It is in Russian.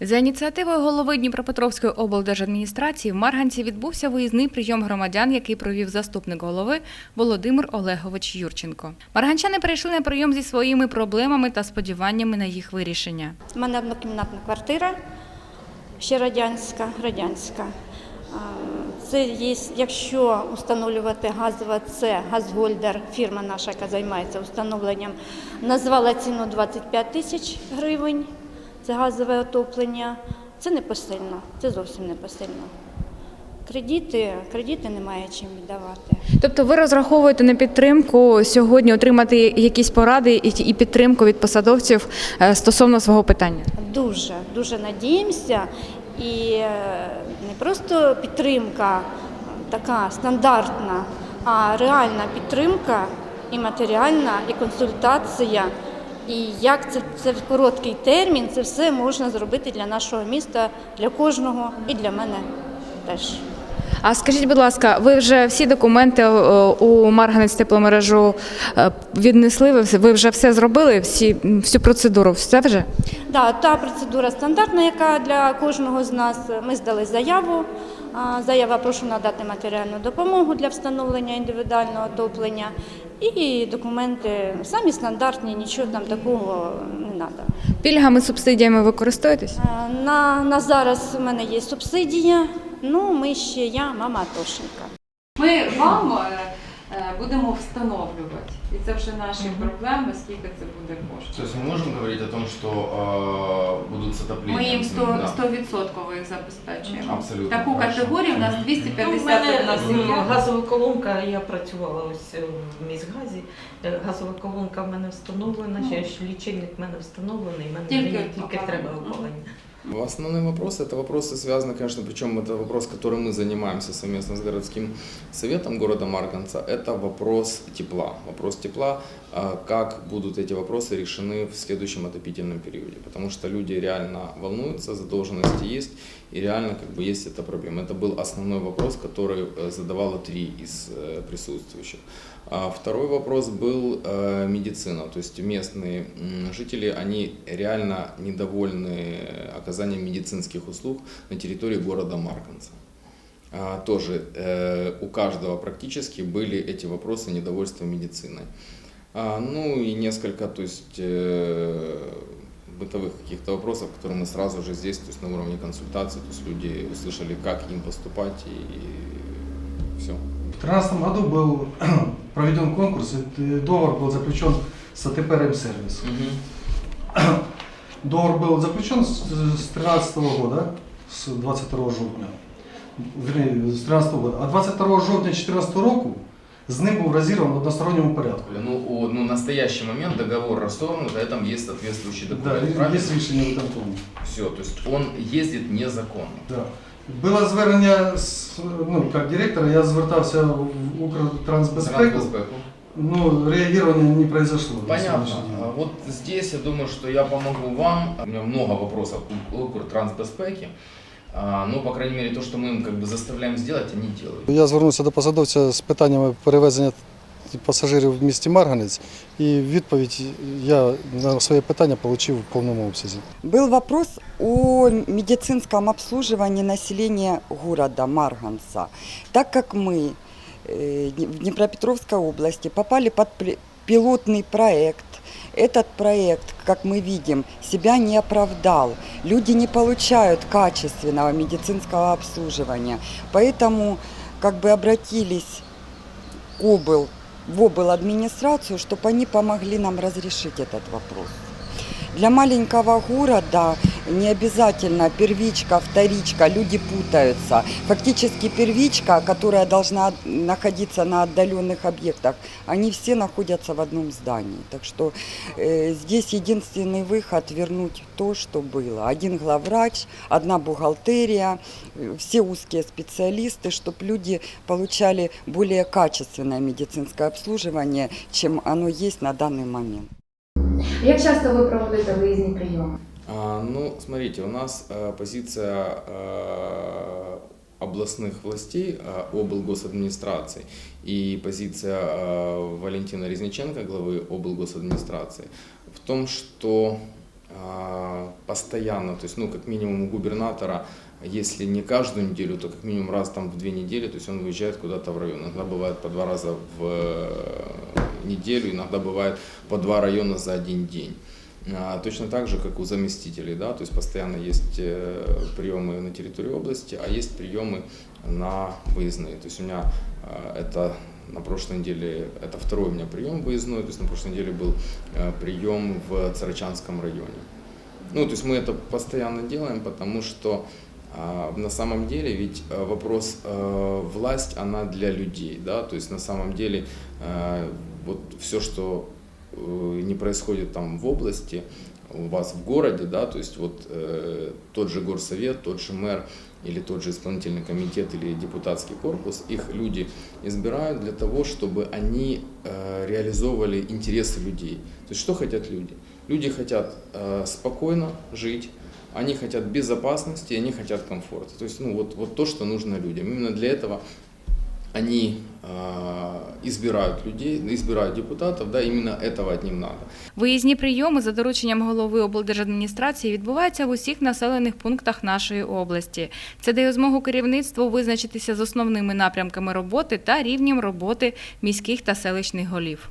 За ініціативою голови Дніпропетровської облдержадміністрації в Марганці відбувся виїзний прийом громадян, який провів заступник голови Володимир Олегович Юрченко. Марганчани прийшли на прийом зі своїми проблемами та сподіваннями на їх вирішення. У мене однокімнатна квартира, ще радянська, радянська. Це є, якщо встановлювати газове, це Газгольдер, фірма наша, яка займається встановленням, назвала ціну 25 тисяч гривень. Це газове отоплення. Це не посильно, це зовсім не посильно. Кредити, кредити немає чим віддавати. Тобто, ви розраховуєте на підтримку сьогодні отримати якісь поради і і підтримку від посадовців е, стосовно свого питання? Дуже, дуже надіємося. І е, не просто підтримка така стандартна, а реальна підтримка і матеріальна, і консультація. І як це, це в короткий термін, це все можна зробити для нашого міста, для кожного і для мене теж. А скажіть, будь ласка, ви вже всі документи е, у Марганець тепломережу е, віднесли? Ви Ви вже все зробили? Всі всю процедуру? Все вже? Да, та процедура стандартна, яка для кожного з нас. Ми здали заяву. Заява прошу надати матеріальну допомогу для встановлення індивідуального отоплення. І документи самі стандартні, нічого там такого не треба. Пільгами, субсидіями ви користуєтесь? На, на зараз у мене є субсидія. Ну, ми ще я, мама Атошенка. Ми вам е, е, будемо встановлювати. І це вже наші проблеми, скільки це буде То коштувати. есть мы можем говорить о том, что э, будут с? Ми їм 100%, Да. 100% їх забезпечуємо. Абсолютно. Таку Хорошо. категорію у нас Мгм. 250 Ну, в мене одна газова колонка, я працювала ось е, в міськгазі. Е, Газова колонка в мене встановлена, ще ж лічильник в мене встановлений, в мене Тільки тільки треба опалення. Основной вопрос это вопросы связаны, конечно, причем это вопрос, которым мы занимаемся совместно с городским советом города Марганца. Это вопрос тепла. Вопрос тепла, а, как будут эти вопросы решены в следующем отопительном периоде. Потому что люди реально волнуются, задолженности есть, и реально как бы есть эта проблема. Это был основной вопрос, который э, задавало три из э, присутствующих. А Второй вопрос был э, медицина, то есть местные жители, они реально недовольны оказанием медицинских услуг на территории города Марганца. А, Тоже э, у каждого практически были эти вопросы недовольства медициной. А, Ну и несколько, то есть э, бытовых каких-то вопросов, которые мы сразу же здесь, то есть на уровне консультации, то есть люди услышали, как им поступать и все. В 2013 году был проведен конкурс, и договор был заключен с АТП «Ремсервис». Договор был заключен с 2013 года, с 22 жовтня. Вернее, з 13 года. А 22 жовтня 2014 року з ним був розірваний в односторонньому порядку. Ну, о, ну, в настоящий момент договор расторгнут, а там есть соответствующий Да, документ. є правильно? рішення виконкому. Все, то есть он ездит незаконно. Да. Було звернення, з, ну, як директора, я звертався в Укртрансбезпеку, Трансбезпеку. но реагирования не произошло. Понятно. А Вот здесь я думаю, что я помогу вам. У меня много вопросов к Укртрансбезпеки. А, Ну, по крайней мере, то, что мы им как бы заставляем сделать, они делают. Я звернувся до посадовця з питаннями перевезення пасажирів в місті Марганець, і відповідь я на своє питання отримав в повному обсязі. Был вопрос о медицинском обслуживании населения города Марганца. Так как мы э, в Днепропетровской области попали под пли- пилотный проект, этот проект, как мы видим, себя не оправдал. Люди не получают качественного медицинского обслуживания. Поэтому как бы обратились к обл, в обл администрацию, чтобы они помогли нам разрешить этот вопрос. Для маленького города не обязательно первичка, вторичка, люди путаются. Фактически первичка, которая должна находиться на отдаленных объектах, они все находятся в одном здании. Так что э, здесь единственный выход вернуть то, что было. Один главврач, одна бухгалтерия, все узкие специалисты, чтобы люди получали более качественное медицинское обслуживание, чем оно есть на данный момент. Як часто ви проводите виїзні прийоми? А, ну, смотрите, у нас э, позиция э, областных властей, э, облгосадминистрации и позиция Валентина Резниченко, главы облгосадминистрации, в том, что постоянно, то есть, ну, как минимум у губернатора, если не каждую неделю, то как минимум раз там в две недели, то есть он выезжает куда-то в район. Иногда бывает по два раза в неделю, иногда бывает по два района за один день. А, Точно так же, как у заместителей, да, то есть постоянно есть э, приемы на территории области, а есть приемы на выездные. То есть у меня э, это на прошлой неделе, это второй у меня прием выездной, то есть на прошлой неделе был э, прием в Царачанском районе. Ну, то есть мы это постоянно делаем, потому что а, на самом деле ведь вопрос власть, она для людей, да, то есть на самом деле вот все, что не происходит там в области, у вас в городе, да, то есть вот э, тот же горсовет, тот же мэр или тот же исполнительный комитет или депутатский корпус, их люди избирают для того, чтобы они э, реализовывали интересы людей. То есть что хотят люди? Люди хотят э, спокойно жить, они хотят безопасности, они хотят комфорта. То есть ну, вот, вот то, что нужно людям. Именно для этого они избирают людей, избирают депутатів, да, іменно цього от них надо. Виїзні прийоми за дорученням голови облдержадміністрації відбуваються в усіх населених пунктах нашої області. Це дає змогу керівництву визначитися з основними напрямками роботи та рівнем роботи міських та селищних голів.